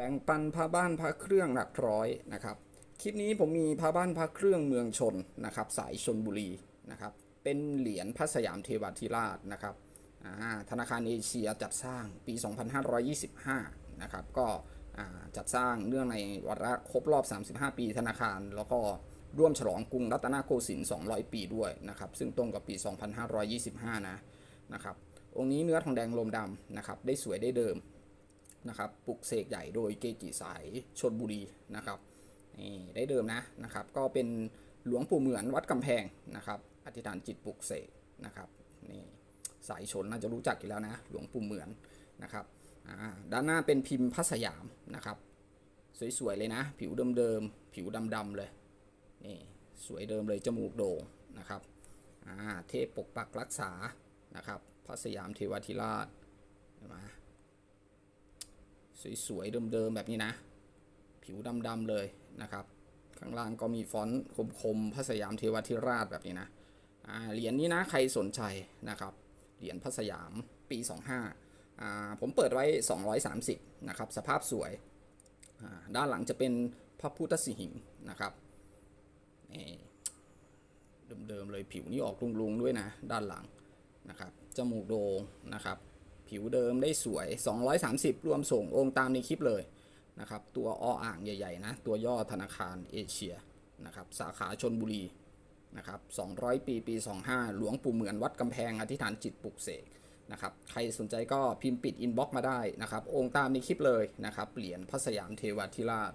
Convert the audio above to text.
แบ่งปันพระบ้านพระเครื่องหลักร้อยนะครับ คลิปนี้ผมมีพระบ้านพระเครื่องเมืองชนนะครับ สายชนบุรีนะครับ เป็นเหรียญพระสยามเทวาธิราชนะครับธนาคารเอเชียจัดสร้างปี 2525 นะครับ ก็จัดสร้างเนื่องในวาระครบรอบ 35 ปีธนาคาร แล้วก็ร่วมฉลองกรุงรัตนโกสินทร์200 ปีด้วยนะครับ ซึ่งตรงกับปี 2525 นะนะครับ องค์นี้เนื้อทองแดงลมดำนะครับ ได้สวยได้เดิม นะครับปลุกเสกใหญ่โดยเกจิสายชนบุรีนะครับนี่ได้เดิมนะนะครับ ก็เป็นหลวงปู่เหมือนวัดกำแพงนะครับอธิษฐานจิตปลุกเสกนะครับนี่สายชนน่าจะรู้จักอยู่แล้วนะ หลวงปู่เหมือนนะครับอ่าด้านหน้าเป็นพิมพ์พระสยามนะครับ สวยๆเลยนะ ผิวเดิมๆผิวดำๆเลยนี่สวยเดิมเลยจมูกโด่งนะครับอ่าเทพปกปักรักษานะครับ พระสยามเทวาธิราชเห็น สวยๆเดิมๆแบบนี้นะ ผิวดำๆเลยนะครับ ข้างล่างก็มีฟอนต์คมๆพระสยามเทวทิราชแบบนี้นะเหรียญนี้นะใครสนใจนะครับ เหรียญพระสยามปี 25อ่าผมเปิดไว้ 230 นะครับ สภาพสวย ด้านหลังจะเป็นพระพุทธสิหิงค์นะครับเดิมๆเลยผิวนี่ออกลุงๆด้วยนะ ด้านหลังนะครับ จมูกโด่งนะครับ ผิวเดิมได้สวย 230 รวมส่งองค์ตามในคลิปเลยนะครับ ตัวอออ่างใหญ่ๆนะ ตัวย่อธนาคารเอเชียนะครับ สาขาชนบุรีนะครับ 200 ปี ปี 25 หลวงปู่เหมือนวัดกำแพงอธิษฐานจิตปลุกเสกนะครับ ใครสนใจก็พิมพ์ปิดอินบ็อกมาได้นะครับ องค์ตามในคลิปเลยนะครับ เหรียญพระสยามเทวาธิราช